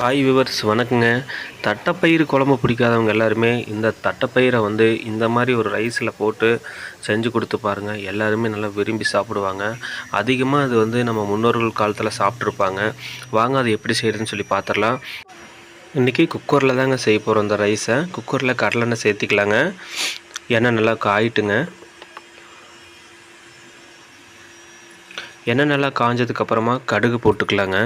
Hi viewers வணக்கங்க. தட்டைப்பயிறு குழம்பு பிடிக்காதவங்க எல்லாருமே இந்த தட்டைப்பயிரை வந்து இந்த மாதிரி ஒரு ரைஸில் போட்டு செஞ்சு கொடுத்து பாருங்கள் எல்லாருமே நல்லா விரும்பி சாப்பிடுவாங்க. அதிகமாக அது வந்து நம்ம முன்னோர்கள் காலத்தில் சாப்பிட்ருப்பாங்க வாங்க அது எப்படி செய்கிறதுன்னு சொல்லி பார்த்துடலாம் இன்றைக்கி குக்கரில் தாங்க செய்ய போகிறோம் இந்த ரைஸை குக்கரில் கடலெண்ணெய் சேர்த்திக்கலாங்க. எண்ணெய் நல்லா காயிட்டுங்க. எண்ணெய் நல்லா காஞ்சதுக்கப்புறமா கடுகு போட்டுக்கலாங்க.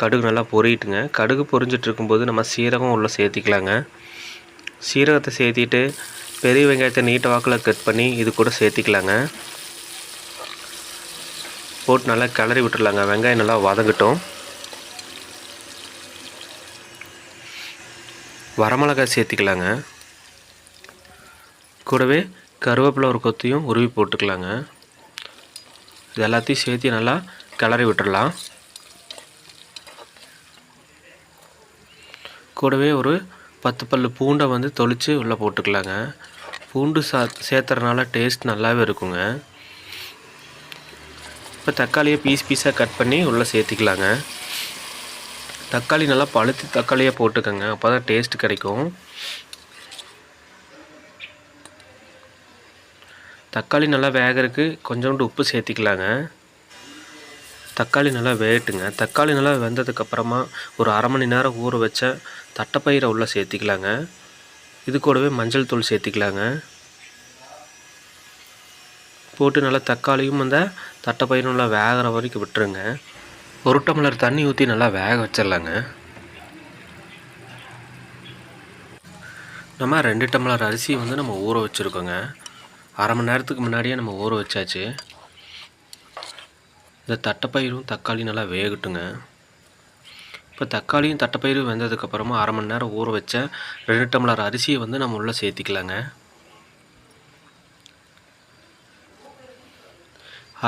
கடுகு நல்லா பொரிட்டுங்க கடுகு பொரிஞ்சிட்டு இருக்கும்போது நம்ம சீரகம் உள்ளே சேர்த்திக்கலாங்க. சீரகத்தை சேர்த்திட்டு பெரிய வெங்காயத்தை நீட்ட வாக்கில் கட் பண்ணி இது கூட சேர்த்திக்கலாங்க. போட்டு நல்லா கிளறி விட்டுடலாங்க வெங்காயம் நல்லா வதங்கட்டும். வரமிளகாய் சேர்த்திக்கலாங்க. கூடவே கருவேப்பிலை ஒரு கொத்தையும் உருவி போட்டுக்கலாங்க. இது எல்லாத்தையும் சேர்த்து நல்லா கிளறி விட்டுடலாம் கூடவே ஒரு பத்து பல் பூண்டை வந்து தொளித்து உள்ளே போட்டுக்கலாங்க. பூண்டு சா சேர்த்துறதுனால டேஸ்ட் நல்லாவே இருக்குங்க. இப்போ தக்காளியை பீஸ் பீஸாக கட் பண்ணி உள்ளே சேர்த்திக்கலாங்க. தக்காளி நல்லா பழுத்து தக்காளியாக போட்டுக்கோங்க. அப்போ தான் டேஸ்ட் கிடைக்கும். தக்காளி நல்லா வேகிறதுக்கு கொஞ்சோண்டு உப்பு சேர்த்திக்கலாங்க. தக்காளி நல்லா வேகட்டுங்க தக்காளி நல்லா வெந்ததுக்கப்புறமா ஒரு அரை மணி நேரம் ஊற வச்ச தட்டைப்பயிரை உள்ளே சேர்த்திக்கலாங்க. இது கூடவே மஞ்சள் தூள் சேர்த்திக்கலாங்க. போட்டு நல்லா தக்காளியும் அந்த தட்டைப்பயிரும் நல்லா வேகிற வரைக்கும் விட்டுருங்க. ஒரு டம்ளர் தண்ணி ஊற்றி நல்லா வேக வச்சிடலாங்க நம்ம ரெண்டு டம்ளர் அரிசி வந்து நம்ம ஊற வச்சுருக்கோங்க. அரை மணி நேரத்துக்கு முன்னாடியே நம்ம ஊற வச்சாச்சு. இந்த தட்டைப்பயிரும் தக்காளி நல்லா வேகட்டுங்க. இப்போ தக்காளியும் தட்டைப்பயிரும் வெந்ததுக்கப்புறமா அரை மணி நேரம் ஊற வச்ச ரெண்டு டம்ளர் அரிசியை வந்து நம்ம உள்ளே சேர்த்திக்கலாங்க.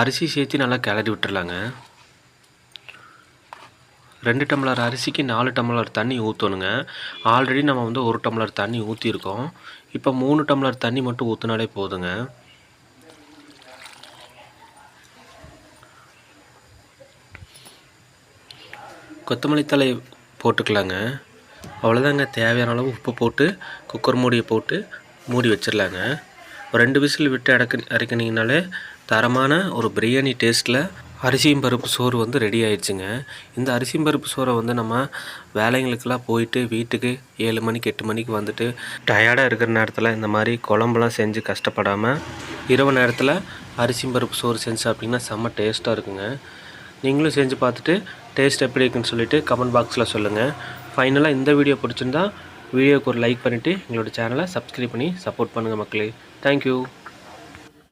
அரிசி சேர்த்து நல்லா கிளறி விட்டுடலாங்க ரெண்டு டம்ளர் அரிசிக்கு நாலு டம்ளர் தண்ணி ஊற்றணுங்க ஆல்ரெடி நம்ம வந்து ஒரு டம்ளர் தண்ணி ஊற்றிருக்கோம் இப்போ மூணு டம்ளர் தண்ணி மட்டும் ஊற்றினாலே போதுங்க. கொத்தமல்லி தழை போட்டுக்கலாங்க. அவ்வளோதாங்க தேவையான அளவு உப்பு போட்டு குக்கர் மூடியை போட்டு மூடி வச்சிடலாங்க ஒரு ரெண்டு விசில் விட்டு அடக்கு அரைக்கினீங்கனாலே தரமான ஒரு பிரியாணி டேஸ்ட்டில் அரிசியும் பருப்பு சோறு வந்து ரெடி ஆயிடுச்சுங்க. இந்த அரிசியும் பருப்பு சோறை வந்து நம்ம வேலைங்களுக்கெல்லாம் போயிட்டு வீட்டுக்கு ஏழு மணிக்கு எட்டு மணிக்கு வந்துட்டு டயர்டாக இருக்கிற நேரத்தில் இந்த மாதிரி குழம்புலாம் செஞ்சு கஷ்டப்படாமல் இரவு நேரத்தில் அரிசியும் பருப்பு சோறு செஞ்சு சாப்பிட்டிங்கன்னா செம்ம டேஸ்ட்டாக இருக்குங்க. நீங்களும் செஞ்சு பார்த்துட்டு டேஸ்ட் எப்படி இருக்குன்னு சொல்லிவிட்டு கமெண்ட் பாக்ஸில் சொல்லுங்கள் ஃபைனலாக இந்த வீடியோ பிடிச்சிருந்தா வீடியோக்கு ஒரு லைக் பண்ணிவிட்டு எங்களோட சேனலை சப்ஸ்கிரைப் பண்ணி சப்போர்ட் பண்ணுங்கள் மக்களே. தேங்க்யூ